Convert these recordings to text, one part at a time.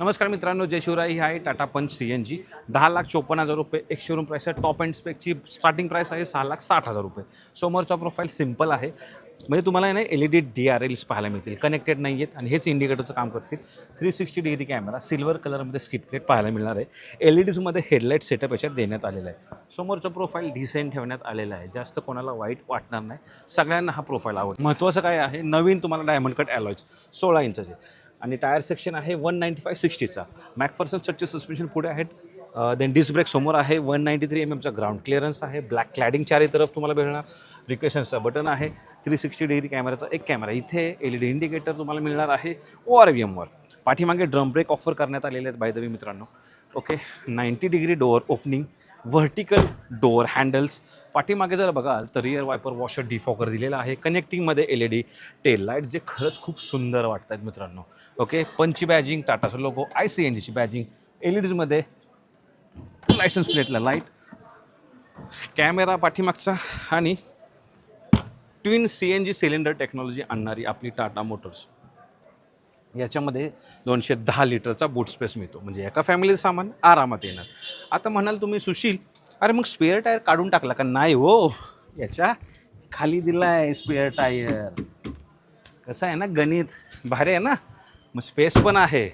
नमस्कार मित्रांनो जय शिवराय. ही आहे टाटा पंच सी एन जी. दहा लाख चोपन्न हजार रुपये एक शोरूम प्राईस आहे. टॉप अँड स्पेकची स्टार्टिंग प्राईस आहे सहा लाख साठ हजार रुपये. समोरचा प्रोफाईल सिंपल आहे. म्हणजे तुम्हाला ना L E D D R Ls पाहायला मिळतील. कनेक्टेड नाही आहेत आणि हेच इंडिकेटरचं काम करतील. Three sixty degree camera silver कलरमध्ये स्किट प्लेट पाहायला मिळणार आहे. एल ई डीजमध्ये हेडलाईट सेटअप याच्यात देण्यात आलेला आहे. समोरचं प्रोफाईल डिसेंट ठेवण्यात आलेलं आहे. जास्त कोणाला वाईट वाटणार नाही. सगळ्यांना हा प्रोफाईल आवडतो. महत्त्वाचं काय आहे? नवीन तुम्हाला डायमंड कट अलॉयज सोळा इंचाचे आणि टायर सेक्शन आहे वन नाईंटी फाय सिक्स्टीचा. मॅकफर्सन सटचे सस्पेन्शन पुढे आहेत. देन डिस्क ब्रेक समोर आहे वन नाईंटी थ्री एम एमचा ग्राउंड क्लिअरन्स आहे. ब्लॅक क्लॅडिंग चारी तरफ तुम्हाला मिळणार रिक्वेशन्सचा बटन आहे. थ्री सिक्स्टी डिग्री कॅमेराचा एक कॅमेरा इथे एल ई डी इंडिकेटर तुम्हाला मिळणार आहे ओ आर व्ही एमवर पाठीमागे ड्रम ब्रेक ऑफर करण्यात आलेले आहेत बाय द मित्रांनो. Okay ninety degree door opening vertical door handles पाठीमागे जर बघाल तर रिअर वायपर वॉशर डिफॉकर दिलेला आहे. कनेक्टिंगमध्ये L E D tail light जे खरंच खूप सुंदर वाटत आहेत मित्रांनो. ओके पंची बॅजिंग टाटाचं लोगो आय सी एन जीची बॅजिंग एल ई डीजमध्ये लायसन्स प्लेटला लाइट कॅमेरा पाठीमागचा आणि twin C N G cylinder technology आणणारी आपली टाटा मोटर्स याच्यामध्ये दोनशे दहा लिटरचा बूट स्पेस मिळतो. म्हणजे एका फॅमिलीचं सामान आरामात येणार. आता म्हणाल तुम्ही सुशील अरे मग स्पेअर टायर काढून टाकला का? नाही हो. याच्या खाली दिला आहे स्पेअर टायर कसं आहे ना गणित भारी आहे ना? मग स्पेस पण आहे.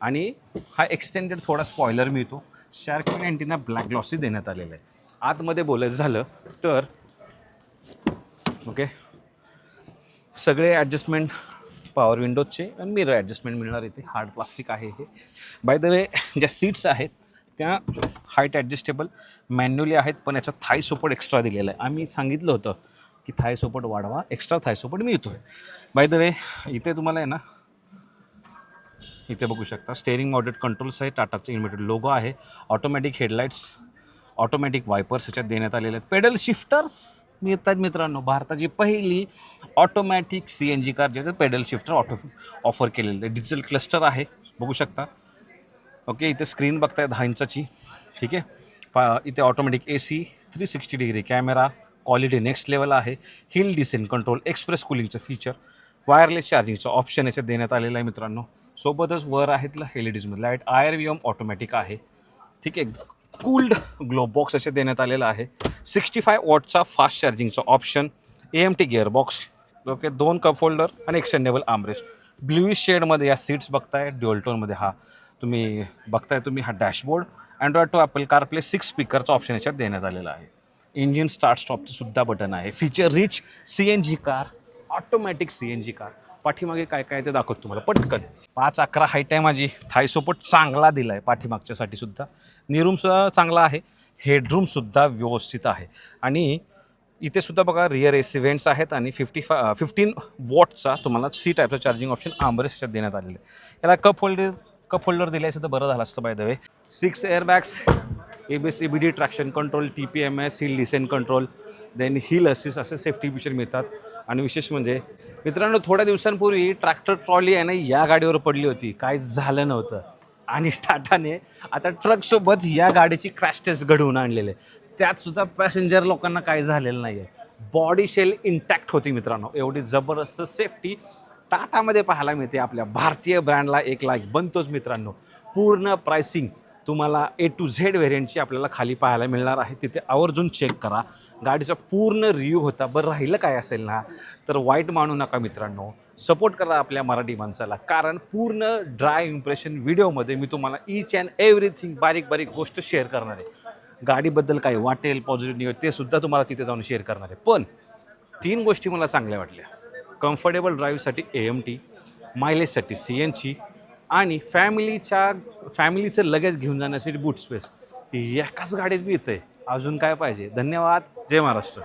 आणि हा एक्सटेंडेड थोडा स्पॉयलर मिळतो. शार्क अँटीना ब्लॅक ग्लॉसी देण्यात आलेला आहे. आतमध्ये बोलायचं झालं तर ओके सगळे ॲडजस्टमेंट पॉवर विंडोजचे आणि मिरर ॲडजस्टमेंट मिळणार इथे हार्ड प्लास्टिक आहे हे. बाय द वे ज्या सीट्स आहेत त्या हाईट ॲडजस्टेबल मॅन्युअली आहेत पण याचा थाय सपोर्ट एक्स्ट्रा दिलेला आहे. आम्ही सांगितलं होतं की थाय सपोर्ट वाढवा एक्स्ट्रा थाय सपोर्ट मिळतो आहे बाय द वे इथे तुम्हाला आहे ना इथे बघू शकता स्टेअरिंग मॉडेट कंट्रोल्स आहे टाटाचं इन्व्हर्टेड लोगो आहे ऑटोमॅटिक हेडलाईट्स ऑटोमॅटिक वायपर्स याच्यात देण्यात आलेले आहेत. पेडल शिफ्टर्स मिळतात मित्रांनो. भारताची पहिली automatic C N G car ज्याचं पेडल शिफ्टर ऑटो ऑफर केलेलं आहे डिजिटल क्लस्टर आहे बघू शकता. ओके इथे स्क्रीन बघताय दहा इंचाची. ठीक आहे? पा इथे automatic A C three sixty degree camera quality next level आहे. हिल डिसेंट कंट्रोल एक्सप्रेस कुलिंगचं फीचर वायरलेस चार्जिंगचं ऑप्शन याच्यात देण्यात आलेलं आहे मित्रांनो. सोबतच वर आहेत L E डीजमध्ये light I R V M automatic आहे. ठीक आहे? कूल्ड ग्लो बॉक्स असे देण्यात आलेला आहे. सिक्स्टी फाय वॉटचा fast चार्जिंगचा option A M T gearbox okay दोन कप होल्डर आणि एक्सटेंडेबल आमरेस ब्ल्यूइश शेडमध्ये या सीट्स बघताय. ड्युअल टोनमध्ये हा. तुम्ही बघताय तुम्ही हा dashboard. Android to Apple CarPlay six स्पीकरचा ऑप्शन याच्यात देण्यात आलेला आहे. इंजिन स्टार्ट स्टॉपचं सुद्धा बटन आहे. Feature rich C N G car automatic C N G car पाठीमागे काय काय ते दाखवतो तुम्हाला पटकन. पाच अकरा हाईट आहे माझी. थायसोपट चांगला दिला आहे पाठीमागच्यासाठी सुद्धा. निरूमसुद्धा चांगला आहे. हेडरूमसुद्धा व्यवस्थित आहे. आणि इथे सुद्धा बघा रिअर एस व्हेंट्स आहेत आणि फिफ्टी फा फिफ्टीन वॉटचा तुम्हाला सी टाईपचा चार्जिंग ऑप्शन आंबरेस याच्यात देण्यात आलेलं आहे. याला कप होल्डर कप होल्डर दिले सुद्धा बरं झालं असतं by the way six airbags A B S B D traction control T P M S hill descent control then hill assist असे सेफ्टी फीचर मिळतात. आणि विशेष म्हणजे मित्रांनो थोड्या दिवसांपूर्वी ट्रॅक्टर ट्रॉली आहे ना या गाडीवर पडली होती. काय झालं नव्हतं. आणि टाटाने आता ट्रकसोबत या गाडीची क्रॅश टेस्ट घडवून आणलेले त्यात सुद्धा पॅसेंजर लोकांना काय झालेलं नाही आहे बॉडी शेल इंटॅक्ट होती मित्रांनो. एवढी जबरदस्त सेफ्टी टाटामध्ये पाहायला मिळते आपल्या भारतीय ब्रँडला एक लाईक बनतोच मित्रांनो. पूर्ण प्राइसिंग तुम्हाला ए टू झेड व्हेरियंटची आपल्याला खाली पाहायला मिळणार आहे. तिथे आवर्जून चेक करा. गाडीचा पूर्ण रिव्ह्यू होता. बरं राहिलं काय असेल ना? तर वाईट मानू नका मित्रांनो. सपोर्ट करा आपल्या मराठी माणसाला. कारण पूर्ण ड्राय इम्प्रेशन व्हिडिओमध्ये मी तुम्हाला ईच अँड एव्हरीथिंग बारीक बारीक गोष्ट शेअर करणार आहे. गाडीबद्दल काय वाटेल पॉझिटिव्ह ते सुद्धा तुम्हाला तिथे जाऊन शेअर करणार आहे. पण तीन गोष्टी मला चांगल्या वाटल्या. कम्फर्टेबल ड्राईव्हसाठी ए एम टी मायलेजसाठी सी एन जी आणि फॅमिलीच्या फॅमिलीचं लगेच घेऊन जाण्यासाठी बूट स्पेस एकाच गाडीत बी येतं आहे अजून काय पाहिजे? धन्यवाद. जय महाराष्ट्र.